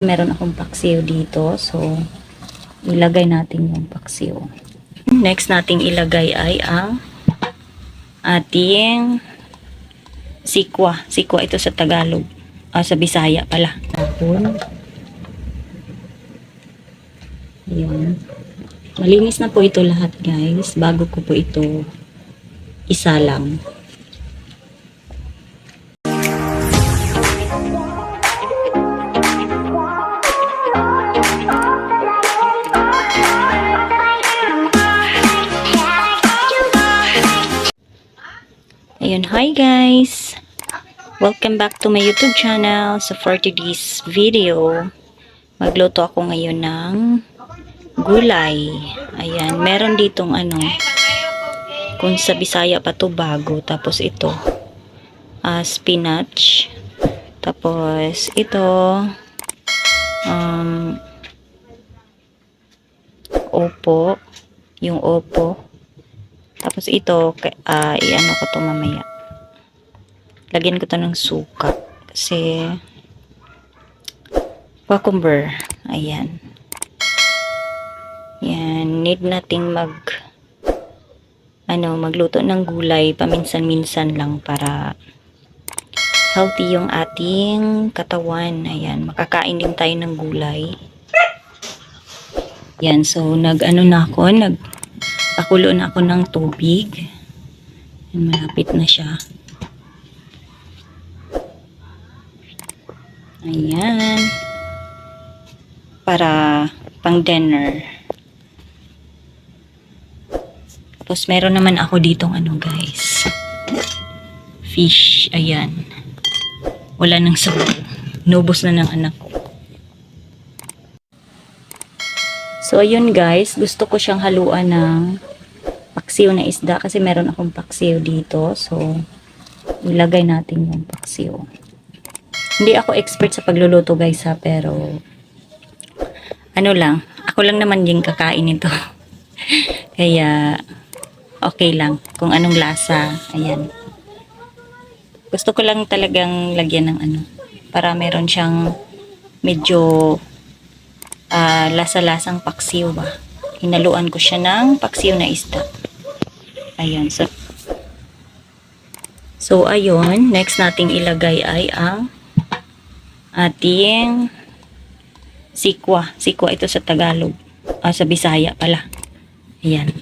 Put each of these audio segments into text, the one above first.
Meron akong paksiw dito. So, ilagay natin yung paksiw. Next nating ilagay ay ang ating sikwa. Sikwa ito sa Tagalog. Ah, sa Bisaya pala. Tapon. Ayan. Malinis na po ito lahat guys. Bago ko po ito isalang. Ayun, hi guys! Welcome back to my YouTube channel. So for today's video, magluto ako ngayon ng gulay. Ayan, meron ditong ano, kung sa Bisaya pa to bago. Tapos ito, ah, spinach. Tapos ito, um, opo. Yung opo. Tapos ito, ah, i-ano ko to mamaya. Lagyan ko to ng suka. Kasi, cucumber. Ayan. Yan. Need nating mag, ano, magluto ng gulay paminsan-minsan lang para healthy yung ating katawan. Ayan. Makakain din tayo ng gulay. Yan. So, nag-ano na ako, nag, pakulo na ako ng tubig. Yan, malapit na siya. Ayan. Para pang dinner. Tapos meron naman ako ditong ano guys. Fish. Ayan. Wala nang sabaw. Nubos na ng anak ko. So, ayun guys, gusto ko siyang haluan ng paksiw na isda kasi meron akong paksiw dito. So, ilagay natin yung paksiw. Hindi ako expert sa pagluluto guys ha, pero ano lang, ako lang naman yung kakain nito. Kaya, okay lang kung anong lasa. Ayan. Gusto ko lang talagang lagyan ng ano, para meron siyang medyo ah, lasa-lasang paksiw ba. Hinaluan ko siya ng paksiw na isda. Ayan. So, so ayun. Next nating ilagay ay ang ating sikwa. Sikwa ito sa Tagalog. Ah, sa Bisaya pala. Ayan.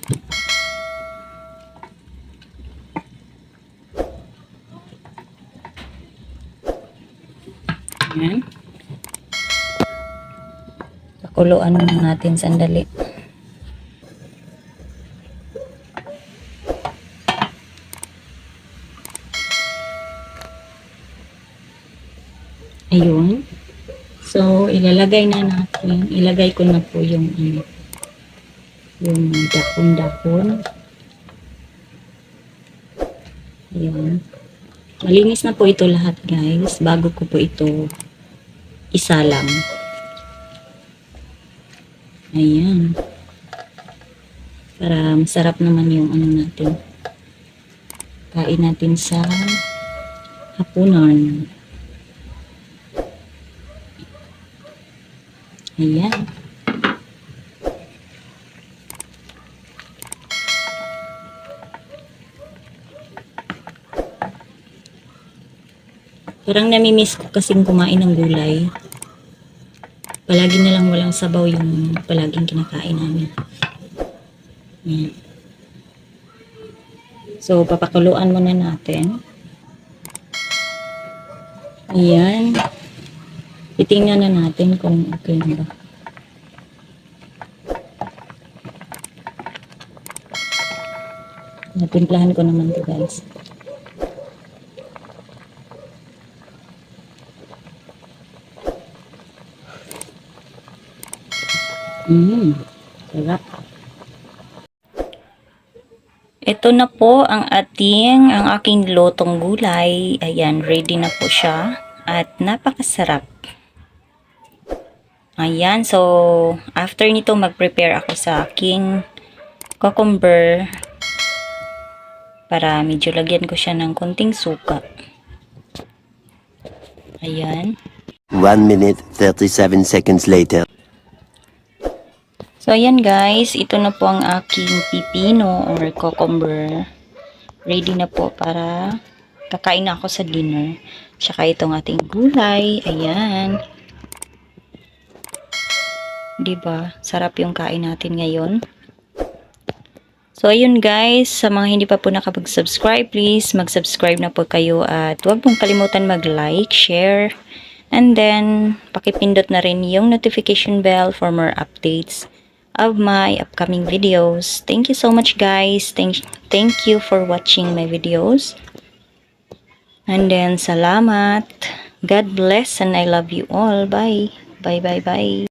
Ayan. Pakuluan natin sandali. Ayun. So, ilalagay na natin. Ilagay ko na po yung ano, yung dakon-dakon. Ayun. Malinis na po ito lahat guys. Bago ko po ito isalang. Ayan. Para masarap naman yung ano natin. Kain natin sa hapunan. Ayan. Parang namimiss ko kasing kumain ng gulay. Palagi na lang walang sabaw yung palaging kinakain namin. Ayan. So, papakuluan muna natin. Ayan. Titingnan na natin kung okay na ba. Natimplahan ko naman to guys. Mmm, sarap. Ito na po ang ating, ang aking lotong gulay. Ayan, ready na po siya. At napakasarap. Ayan, so after nito mag-prepare ako sa aking cucumber para medyo lagyan ko siya ng konting suka. Ayan. One minute, 37 seconds later. So, ayan guys. Ito na po ang aking pipino or cucumber. Ready na po para kakain na ako sa dinner. Tsaka itong ating gulay. Ayan. 'Di ba? Sarap yung kain natin ngayon. So, ayun guys, sa mga hindi pa po nakapag-subscribe, please mag-subscribe na po kayo at huwag pong kalimutan mag-like, share, and then pakipindot na rin yung notification bell for more updates of my upcoming videos. Thank you so much guys. Thank, thank you for watching my videos. And then, salamat. God bless and I love you all. Bye. Bye, bye, bye.